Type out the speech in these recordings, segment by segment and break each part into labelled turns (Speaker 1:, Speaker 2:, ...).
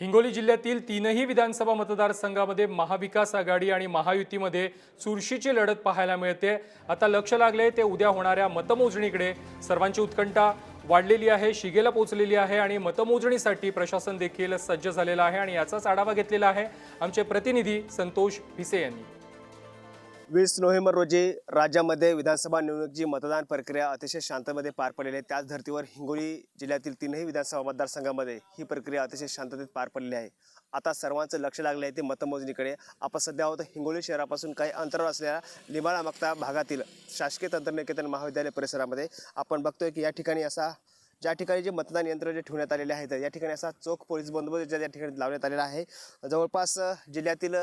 Speaker 1: हिंगोली जिल्ह्यातील तीनही विधानसभा मतदारसंघामध्ये महाविकास आघाडी आणि महायुतीमध्ये चुरशीची लढत पाहायला मिळते. आता लक्ष लागले ते उद्या होणाऱ्या मतमोजणीकडे. सर्वांची उत्कंठा वाढलेली आहे शिगेला पोहोचलेली आहे आणि मतमोजणीसाठी प्रशासन देखील सज्ज झालेलं आहे आणि याचाच आढावा घेतलेला आहे. आमचे प्रतिनिधी संतोष भिसे यांनी.
Speaker 2: वीस नोव्हेंबर रोजी राज्यामध्ये विधानसभा निवडणुकीची मतदान प्रक्रिया अतिशय शांततेमध्ये पार पडलेली आहे. त्याच धर्तीवर हिंगोली जिल्ह्यातील तीनही विधानसभा मतदारसंघामध्ये ही प्रक्रिया अतिशय शांततेत पार पडलेली आहे. आता सर्वांचं लक्ष लागलं आहे ते मतमोजणीकडे. आपण सध्या आहोत हिंगोली शहरापासून काही अंतरावर असलेल्या लिबाळा मक्ता भागातील शासकीय तंत्रनिकेतन महाविद्यालय परिसरामध्ये. आपण बघतोय की या ठिकाणी असा ज्या ठिकाणी जे मतदान यंत्र जे ठेवण्यात आलेले आहेत या ठिकाणी असा चोख पोलीस बंदोबस्त ज्या ठिकाणी लावण्यात आलेला आहे. जवळपास जिल्ह्यातील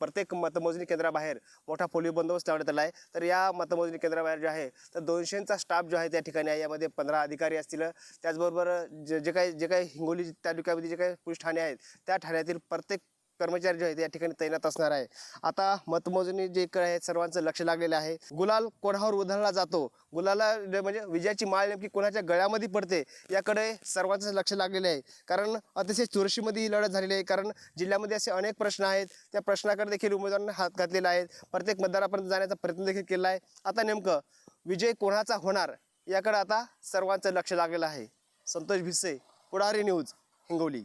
Speaker 2: प्रत्येक मतमोजणी केंद्राबाहेर मोठा पोलिओ बंदोबस्त लावण्यात आला आहे तर या मतमोजणी केंद्राबाहेर जे आहे तर दोनशेचा स्टाफ जो आहे त्या ठिकाणी आहे. यामध्ये पंधरा अधिकारी असतील. त्याचबरोबर जे जे काही जे काही हिंगोली तालुक्यामध्ये जे काही पोलीस ठाणे आहेत त्या ठाण्यातील प्रत्येक कर्मचारी जे आहेत या ठिकाणी तैनात असणार आहे. आता मतमोजणी जे इकडे आहे सर्वांचं लक्ष लागलेलं आहे. गुलाल कोणावर उधळला जातो? गुलाला म्हणजे विजयाची माळ नेमकी कोणाच्या गळ्यामध्ये पडते? याकडे सर्वांचं लक्ष लागलेलं आहे. कारण अतिशय चुरशीमध्ये ही लढत झालेली आहे. कारण जिल्ह्यामध्ये असे अनेक प्रश्न आहेत. त्या प्रश्नाकडे देखील उमेदवारांनी हात घातलेला आहे. प्रत्येक मतदारापर्यंत जाण्याचा प्रयत्न देखील केला आहे. आता नेमकं विजय कोणाचा होणार? याकडे आता सर्वांचं लक्ष लागलेलं आहे. संतोष भिसे पुढारी न्यूज हिंगोली.